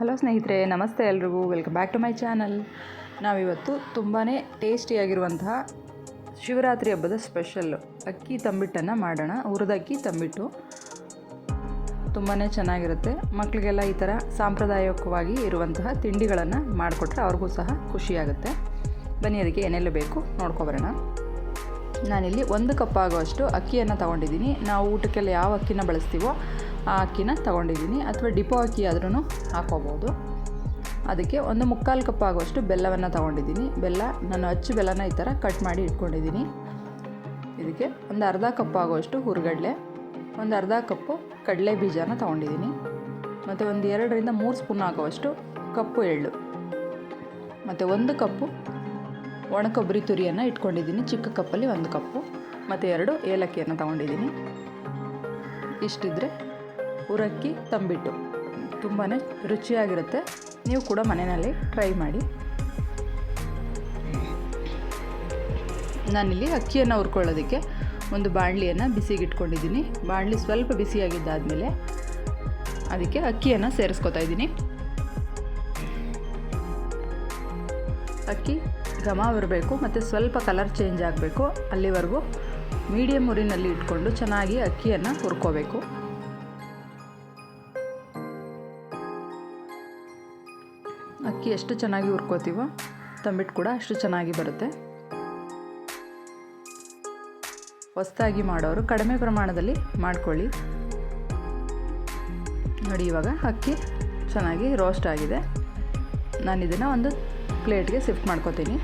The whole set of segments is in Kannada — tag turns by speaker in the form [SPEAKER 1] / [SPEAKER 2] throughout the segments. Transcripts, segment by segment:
[SPEAKER 1] ಹಲೋ ಸ್ನೇಹಿತರೆ, ನಮಸ್ತೆ ಎಲ್ರಿಗೂ. Welcome back to my channel ನಾವಿವತ್ತು ತುಂಬಾ ಟೇಸ್ಟಿಯಾಗಿರುವಂತಹ ಶಿವರಾತ್ರಿ ಹಬ್ಬದ ಸ್ಪೆಷಲ್ ಅಕ್ಕಿ ತಂಬಿಟ್ಟನ್ನು ಮಾಡೋಣ. ಹುರಿದಕ್ಕಿ ತಂಬಿಟ್ಟು ತುಂಬಾ ಚೆನ್ನಾಗಿರುತ್ತೆ. ಮಕ್ಕಳಿಗೆಲ್ಲ ಈ ಥರ ಸಾಂಪ್ರದಾಯಿಕವಾಗಿ ಇರುವಂತಹ ತಿಂಡಿಗಳನ್ನು ಮಾಡಿಕೊಟ್ರೆ ಅವ್ರಿಗೂ ಸಹ ಖುಷಿಯಾಗುತ್ತೆ. ಬನ್ನಿ, ಅದಕ್ಕೆ ಏನೆಲ್ಲ ಬೇಕು ನೋಡ್ಕೊಬರೋಣ ನಾನಿಲ್ಲಿ ಒಂದು ಕಪ್ ಆಗುವಷ್ಟು ಅಕ್ಕಿಯನ್ನು ತಗೊಂಡಿದ್ದೀನಿ. ನಾವು ಊಟಕ್ಕೆಲ್ಲ ಯಾವ ಅಕ್ಕಿನ ಬಳಸ್ತೀವೋ ಆ ಅಕ್ಕಿನ ತಗೊಂಡಿದ್ದೀನಿ ಅಥವಾ ಡಿಪೋ ಅಕ್ಕಿ ಆದ್ರೂ ಹಾಕೋಬೋದು. ಅದಕ್ಕೆ ಒಂದು ಮುಕ್ಕಾಲು ಕಪ್ ಆಗುವಷ್ಟು ಬೆಲ್ಲವನ್ನು ತೊಗೊಂಡಿದ್ದೀನಿ. ಬೆಲ್ಲ, ನಾನು ಅಚ್ಚು ಬೆಲ್ಲನ ಈ ಥರ ಕಟ್ ಮಾಡಿ ಇಟ್ಕೊಂಡಿದ್ದೀನಿ. ಇದಕ್ಕೆ ಒಂದು ಅರ್ಧ ಕಪ್ ಆಗುವಷ್ಟು ಹುರುಗಡ್ಲೆ, ಒಂದು ಅರ್ಧ ಕಪ್ಪು ಕಡಲೆ ಬೀಜನ ತೊಗೊಂಡಿದ್ದೀನಿ. ಮತ್ತು ಒಂದು ಎರಡರಿಂದ ಮೂರು ಸ್ಪೂನ್ ಆಗುವಷ್ಟು ಕಪ್ಪು ಎಳ್ಳು. ಮತ್ತು ಒಂದು ಕಪ್ಪು ಒಣ ಕೊಬ್ಬರಿ ತುರಿಯನ್ನು ಇಟ್ಕೊಂಡಿದ್ದೀನಿ. ಚಿಕ್ಕ ಕಪ್ಪಲ್ಲಿ ಒಂದು ಕಪ್ಪು. ಮತ್ತು ಎರಡು ಏಲಕ್ಕಿಯನ್ನು ತೊಗೊಂಡಿದ್ದೀನಿ. ಇಷ್ಟಿದ್ರೆ ಉರಕ್ಕಿ ತಂಬಿಟ್ಟು. ತುಂಬಾ ರುಚಿಯಾಗಿರುತ್ತೆ. ನೀವು ಕೂಡ ಮನೆಯಲ್ಲಿ ಟ್ರೈ ಮಾಡಿ. ನಾನಿಲ್ಲಿ ಅಕ್ಕಿಯನ್ನು ಹುರ್ಕೊಳ್ಳೋದಕ್ಕೆ ಒಂದು ಬಾಣಲಿಯನ್ನು ಬಿಸಿಗೆ ಇಟ್ಕೊಂಡಿದ್ದೀನಿ ಬಾಣಲಿ ಸ್ವಲ್ಪ ಬಿಸಿಯಾಗಿದ್ದಾದಮೇಲೆ ಅದಕ್ಕೆ ಅಕ್ಕಿಯನ್ನು ಸೇರಿಸ್ಕೊತಾ ಇದ್ದೀನಿ. ಅಕ್ಕಿ ಘಮ ಬರಬೇಕು, ಮತ್ತು ಸ್ವಲ್ಪ ಕಲರ್ ಚೇಂಜ್ ಆಗಬೇಕು. ಅಲ್ಲಿವರೆಗೂ ಮೀಡಿಯಮ್ ಉರಿನಲ್ಲಿ ಇಟ್ಕೊಂಡು ಚೆನ್ನಾಗಿ ಅಕ್ಕಿಯನ್ನು ಹುರ್ಕೋಬೇಕು. ಅಕ್ಕಿ ಎಷ್ಟು ಚೆನ್ನಾಗಿ ಹುರ್ಕೋತೀವೋ ತಂಬಿಟ್ಟು ಕೂಡ ಅಷ್ಟು ಚೆನ್ನಾಗಿ ಬರುತ್ತೆ. ಹೊಸದಾಗಿ ಮಾಡೋರು ಕಡಿಮೆ ಪ್ರಮಾಣದಲ್ಲಿ ಮಾಡ್ಕೊಳ್ಳಿ. ನೋಡಿ, ಇವಾಗ ಅಕ್ಕಿ ಚೆನ್ನಾಗಿ ರೋಸ್ಟ್ ಆಗಿದೆ. ನಾನು ಇದನ್ನು ಒಂದು ಪ್ಲೇಟ್ಗೆ ಶಿಫ್ಟ್ ಮಾಡ್ಕೋತೀನಿ.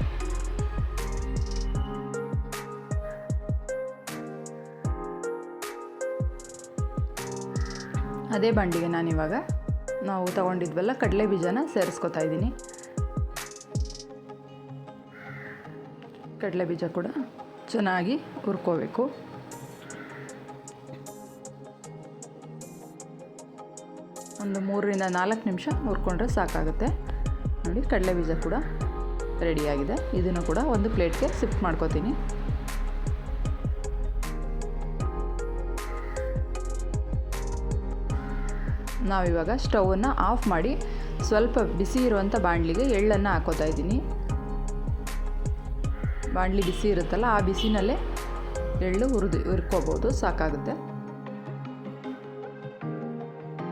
[SPEAKER 1] ಅದೇ ಬಂಡಿಗೆ ನಾನಿವಾಗ ನಾವು ತಗೊಂಡಿದ್ವಲ್ಲ, ಕಡಲೆ ಬೀಜನ ಸೇರಿಸ್ಕೊತಾ ಇದ್ದೀನಿ. ಕಡಲೆ ಬೀಜ ಕೂಡ ಚೆನ್ನಾಗಿ ಹುರ್ಕೋಬೇಕು. ಒಂದು ಮೂರರಿಂದ ನಾಲ್ಕು ನಿಮಿಷ ಹುರ್ಕೊಂಡ್ರೆ ಸಾಕಾಗುತ್ತೆ. ನೋಡಿ, ಕಡಲೆ ಬೀಜ ಕೂಡ ರೆಡಿಯಾಗಿದೆ ಇದನ್ನು ಕೂಡ ಒಂದು ಪ್ಲೇಟ್ಗೆ ಶಿಫ್ಟ್ ಮಾಡ್ಕೋತೀನಿ. ನಾವಿವಾಗ ಸ್ಟವನ್ನು ಆಫ್ ಮಾಡಿ ಸ್ವಲ್ಪ ಬಿಸಿ ಇರುವಂಥ ಬಾಣಲಿಗೆ ಎಳ್ಳನ್ನು ಹಾಕೋತಾ ಇದ್ದೀನಿ. ಬಾಣಲಿ ಬಿಸಿ ಇರುತ್ತಲ್ಲ, ಆ ಬಿಸಿನಲ್ಲೇ ಎಳ್ಳು ಹುರಿದು ಹುರ್ಕೋಬೋದು, ಸಾಕಾಗುತ್ತೆ.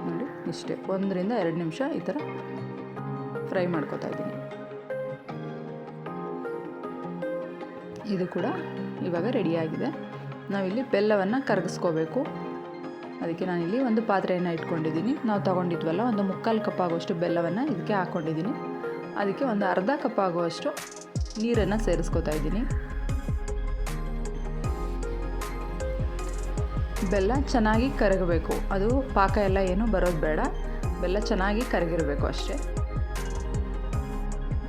[SPEAKER 1] ನೋಡಿ, ಇಷ್ಟೇ. ಒಂದರಿಂದ ಎರಡು ನಿಮಿಷ ಈ ಥರ ಫ್ರೈ ಮಾಡ್ಕೋತಾ ಇದ್ದೀನಿ. ಇದು ಕೂಡ ಇವಾಗ ರೆಡಿಯಾಗಿದೆ ನಾವಿಲ್ಲಿ ಬೆಲ್ಲವನ್ನು ಕರಗಿಸ್ಕೋಬೇಕು. ಅದಕ್ಕೆ ನಾನು ಇಲ್ಲಿ ಒಂದು ಪಾತ್ರೆಯನ್ನು ಇಟ್ಕೊಂಡಿದ್ದೀನಿ. ನಾವು ತೊಗೊಂಡಿದ್ವಲ್ಲ, ಒಂದು ಮುಕ್ಕಾಲು ಕಪ್ ಆಗುವಷ್ಟು ಬೆಲ್ಲವನ್ನು ಇದಕ್ಕೆ ಹಾಕ್ಕೊಂಡಿದ್ದೀನಿ ಅದಕ್ಕೆ ಒಂದು ಅರ್ಧ ಕಪ್ ಆಗುವಷ್ಟು ನೀರನ್ನು ಸೇರಿಸ್ಕೊತಾ ಇದ್ದೀನಿ. ಬೆಲ್ಲ ಚೆನ್ನಾಗಿ ಕರಗಬೇಕು. ಅದು ಪಾಕ ಎಲ್ಲ ಏನು ಬರೋದು ಬೇಡ. ಬೆಲ್ಲ ಚೆನ್ನಾಗಿ ಕರಗಿರಬೇಕು ಅಷ್ಟೇ.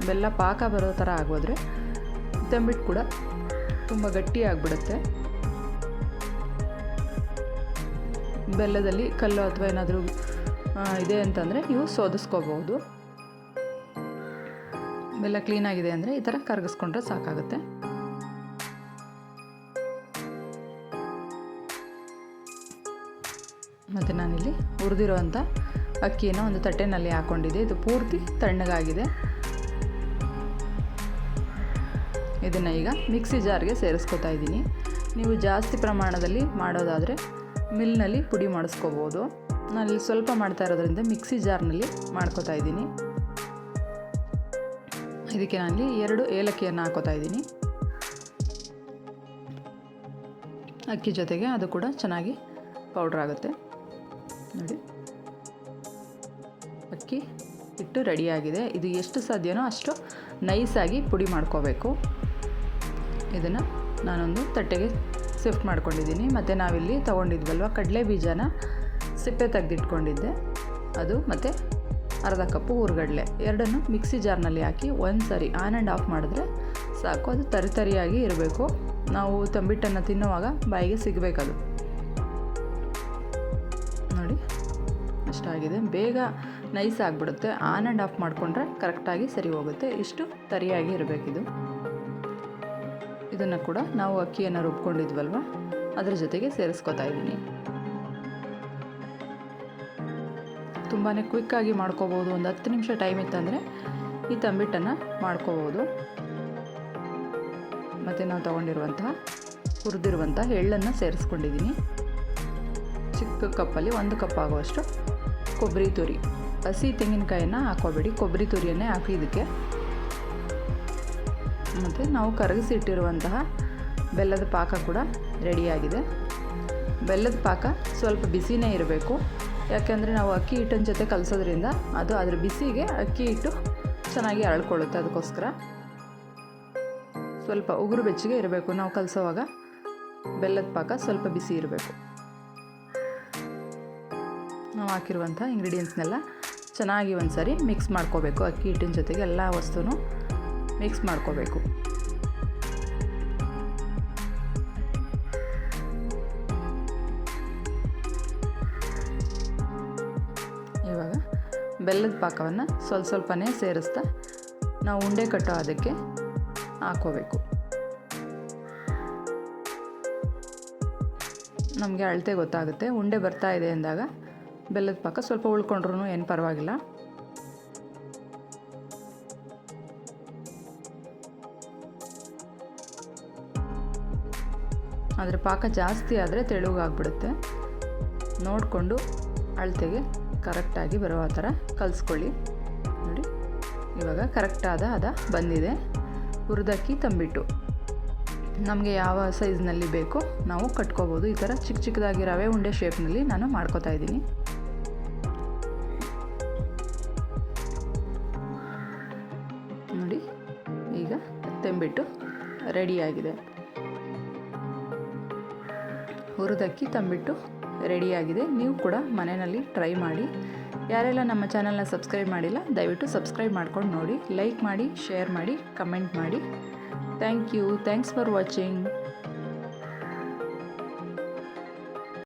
[SPEAKER 1] ಬೆಲ್ಲ ಪಾಕ ಬರೋ ಥರ ಆಗೋದ್ರೆ ತಂಬಿಟ್ಟು ಕೂಡ ತುಂಬ ಗಟ್ಟಿಯಾಗಿಬಿಡುತ್ತೆ ಬೆಲ್ಲದಲ್ಲಿ ಕಲ್ಲು ಅಥವಾ ಏನಾದರೂ ಇದೆ ಅಂತಂದರೆ ನೀವು ಸೋದಿಸ್ಕೋಬಹುದು. ಬೆಲ್ಲ ಕ್ಲೀನಾಗಿದೆ ಅಂದರೆ ಈ ಥರ ಕರಗಿಸ್ಕೊಂಡ್ರೆ ಸಾಕಾಗುತ್ತೆ. ಮತ್ತು ನಾನಿಲ್ಲಿ ಹುರಿದಿರೋಂಥ ಅಕ್ಕಿಯನ್ನು ಒಂದು ತಟ್ಟೆನಲ್ಲಿ ಹಾಕ್ಕೊಂಡಿದ್ದೆ ಇದು ಪೂರ್ತಿ ತಣ್ಣಗಾಗಿದೆ. ಇದನ್ನು ಈಗ ಮಿಕ್ಸಿ ಜಾರ್ಗೆ ಸೇರಿಸ್ಕೊತಾ ಇದ್ದೀನಿ. ನೀವು ಜಾಸ್ತಿ ಪ್ರಮಾಣದಲ್ಲಿ ಮಾಡೋದಾದರೆ ಮಿಲ್ನಲ್ಲಿ ಪುಡಿ ಮಾಡಿಸ್ಕೋಬೋದು. ನಾನಿಲ್ಲಿ ಸ್ವಲ್ಪ ಮಾಡ್ತಾ ಇರೋದ್ರಿಂದ ಮಿಕ್ಸಿ ಜಾರ್ನಲ್ಲಿ ಮಾಡ್ಕೋತಾ ಇದ್ದೀನಿ. ಇದಕ್ಕೆ ನಾನಲ್ಲಿ ಎರಡು ಏಲಕ್ಕಿಯನ್ನು ಹಾಕೋತಾ ಇದ್ದೀನಿ. ಅಕ್ಕಿ ಜೊತೆಗೆ ಅದು ಕೂಡ ಚೆನ್ನಾಗಿ ಪೌಡ್ರ್ ಆಗುತ್ತೆ. ನೋಡಿ. ಅಕ್ಕಿ ಹಿಟ್ಟು ರೆಡಿಯಾಗಿದೆ ಇದು ಎಷ್ಟು ಸಾಧ್ಯನೋ ಅಷ್ಟು ನೈಸಾಗಿ ಪುಡಿ ಮಾಡ್ಕೋಬೇಕು. ಇದನ್ನು ನಾನೊಂದು ತಟ್ಟೆಗೆ ಶಿಫ್ಟ್ ಮಾಡ್ಕೊಂಡಿದ್ದೀನಿ. ಮತ್ತು ನಾವಿಲ್ಲಿ ತೊಗೊಂಡಿದ್ವಲ್ವ? ಕಡಲೆ ಬೀಜನ ಸಿಪ್ಪೆ ತೆಗೆದಿಟ್ಕೊಂಡಿದ್ದೆ. ಅದು ಮತ್ತು ಅರ್ಧ ಕಪ್ಪು ಹುರ್ಗಡ್ಲೆ ಎರಡನ್ನು ಮಿಕ್ಸಿ ಜಾರ್ನಲ್ಲಿ ಹಾಕಿ ಒಂದು ಸರಿ ಆನ್ ಆ್ಯಂಡ್ ಆಫ್ ಮಾಡಿದ್ರೆ ಸಾಕು. ಅದು ತರಿ ತರಿಯಾಗಿ ಇರಬೇಕು. ನಾವು ತಂಬಿಟ್ಟನ್ನು ತಿನ್ನುವಾಗ ಬಾಯಿಗೆ ಸಿಗಬೇಕದು. ನೋಡಿ ಅಷ್ಟಾಗಿದೆ ಬೇಗ ನೈಸ್ ಆಗಿಬಿಡುತ್ತೆ. ಆನ್ ಆ್ಯಂಡ್ ಆಫ್ ಮಾಡಿಕೊಂಡ್ರೆ ಕರೆಕ್ಟಾಗಿ ಸರಿ ಹೋಗುತ್ತೆ. ಇಷ್ಟು ತರಿಯಾಗಿ ಇರಬೇಕಿದು. ಇದನ್ನು ಕೂಡ ನಾವು ಅಕ್ಕಿಯನ್ನು ರುಬ್ಕೊಂಡಿದ್ವಲ್ವ? ಅದರ ಜೊತೆಗೆ ಸೇರಿಸ್ಕೊತಾ ಇದ್ದೀನಿ. ತುಂಬಾ ಕ್ವಿಕ್ಕಾಗಿ ಮಾಡ್ಕೋಬೋದು. ಒಂದು ಹತ್ತು ನಿಮಿಷ ಟೈಮ್ ಇತ್ತಂದರೆ ಈ ತಂಬಿಟ್ಟನ್ನು ಮಾಡ್ಕೋಬೋದು. ಮತ್ತು ನಾವು ತೊಗೊಂಡಿರುವಂತಹ ಹುರಿದಿರುವಂಥ ಎಳ್ಳನ್ನು ಸೇರಿಸ್ಕೊಂಡಿದ್ದೀನಿ ಚಿಕ್ಕ ಕಪ್ಪಲ್ಲಿ ಒಂದು ಕಪ್ ಆಗುವಷ್ಟು ಕೊಬ್ಬರಿ ತುರಿ. ಹಸಿ ತೆಂಗಿನಕಾಯಿನ ಹಾಕೋಬೇಡಿ ಕೊಬ್ಬರಿ ತುರಿಯನ್ನೇ ಹಾಕಿ ಇದಕ್ಕೆ ಮತ್ತು ನಾವು ಕರಗಿಸಿಟ್ಟಿರುವಂತಹ ಬೆಲ್ಲದ ಪಾಕ ಕೂಡ ರೆಡಿಯಾಗಿದೆ. ಬೆಲ್ಲದ ಪಾಕ ಸ್ವಲ್ಪ ಬಿಸಿನೇ ಇರಬೇಕು. ಯಾಕೆಂದರೆ ನಾವು ಅಕ್ಕಿ ಹಿಟ್ಟಿನ ಜೊತೆ ಕಲಸೋದ್ರಿಂದ ಅದು ಅದ್ರ ಬಿಸಿಗೆ ಅಕ್ಕಿ ಹಿಟ್ಟು ಚೆನ್ನಾಗಿ ಅರಳ್ಕೊಳ್ಳುತ್ತೆ ಅದಕ್ಕೋಸ್ಕರ. ಸ್ವಲ್ಪ ಉಗುರು ಬೆಚ್ಚಗೆ ಇರಬೇಕು. ನಾವು ಕಲಸೋವಾಗ ಬೆಲ್ಲದ ಪಾಕ ಸ್ವಲ್ಪ ಬಿಸಿ ಇರಬೇಕು. ನಾವು ಹಾಕಿರುವಂಥ ಇಂಗ್ರೀಡಿಯೆಂಟ್ಸ್ನೆಲ್ಲ ಚೆನ್ನಾಗಿ ಒಂದು ಸಾರಿ ಮಿಕ್ಸ್ ಮಾಡ್ಕೋಬೇಕು. ಅಕ್ಕಿ ಹಿಟ್ಟಿನ ಜೊತೆಗೆ ಎಲ್ಲ ವಸ್ತುನೂ ಮಿಕ್ಸ್ ಮಾಡ್ಕೋಬೇಕು. ಇವಾಗ ಬೆಲ್ಲದ ಪಾಕವನ್ನು ಸ್ವಲ್ಪ ಸ್ವಲ್ಪನೇ ಸೇರಿಸ್ತಾ ನಾವು ಉಂಡೆ ಕಟ್ಟೋ ಅದಕ್ಕೆ ಹಾಕೋಬೇಕು. ನಮಗೆ ಅಳತೆ ಗೊತ್ತಾಗುತ್ತೆ. ಉಂಡೆ ಬರ್ತಾ ಇದೆ ಅಂದಾಗ ಬೆಲ್ಲದ ಪಾಕ ಸ್ವಲ್ಪ ಉಳ್ಕೊಂಡ್ರೂ ಏನು ಪರವಾಗಿಲ್ಲ. ಆದರೆ ಪಾಕ ಜಾಸ್ತಿ ಆದರೆ ತೆಳುಗಾಗ್ಬಿಡುತ್ತೆ. ನೋಡಿಕೊಂಡು ಅಳತೆಗೆ ಕರೆಕ್ಟಾಗಿ ಬರೋ ಆ ಥರ ಕಲಿಸ್ಕೊಳ್ಳಿ. ನೋಡಿ, ಇವಾಗ ಕರೆಕ್ಟಾದ ಅದ ಬಂದಿದೆ. ಹುರಿದಕ್ಕಿ ತಂಬಿಟ್ಟು ನಮಗೆ ಯಾವ ಸೈಜ್ನಲ್ಲಿ ಬೇಕೋ ನಾವು ಕಟ್ಕೋಬೋದು. ಈ ಥರ ಚಿಕ್ಕ ಚಿಕ್ಕದಾಗಿ ರವೆ ಉಂಡೆ ಶೇಪ್ನಲ್ಲಿ ನಾನು ಮಾಡ್ಕೋತಾ ಇದ್ದೀನಿ. ನೋಡಿ, ಈಗ ತಂಬಿಟ್ಟು ರೆಡಿಯಾಗಿದೆ ಹುರಿದಕ್ಕಿ ತಂಬಿಟ್ಟು ರೆಡಿಯಾಗಿದೆ. ನೀವು ಕೂಡ ಮನೆಯಲ್ಲಿ ಟ್ರೈ ಮಾಡಿ. ಯಾರೆಲ್ಲ ನಮ್ಮ ಚಾನಲ್ನ ಸಬ್ಸ್ಕ್ರೈಬ್ ಮಾಡಿಲ್ಲ, ದಯವಿಟ್ಟು ಸಬ್ಸ್ಕ್ರೈಬ್ ಮಾಡ್ಕೊಂಡು ನೋಡಿ. ಲೈಕ್ ಮಾಡಿ, ಶೇರ್ ಮಾಡಿ, ಕಮೆಂಟ್ ಮಾಡಿ. Thank you. Thanks for watching.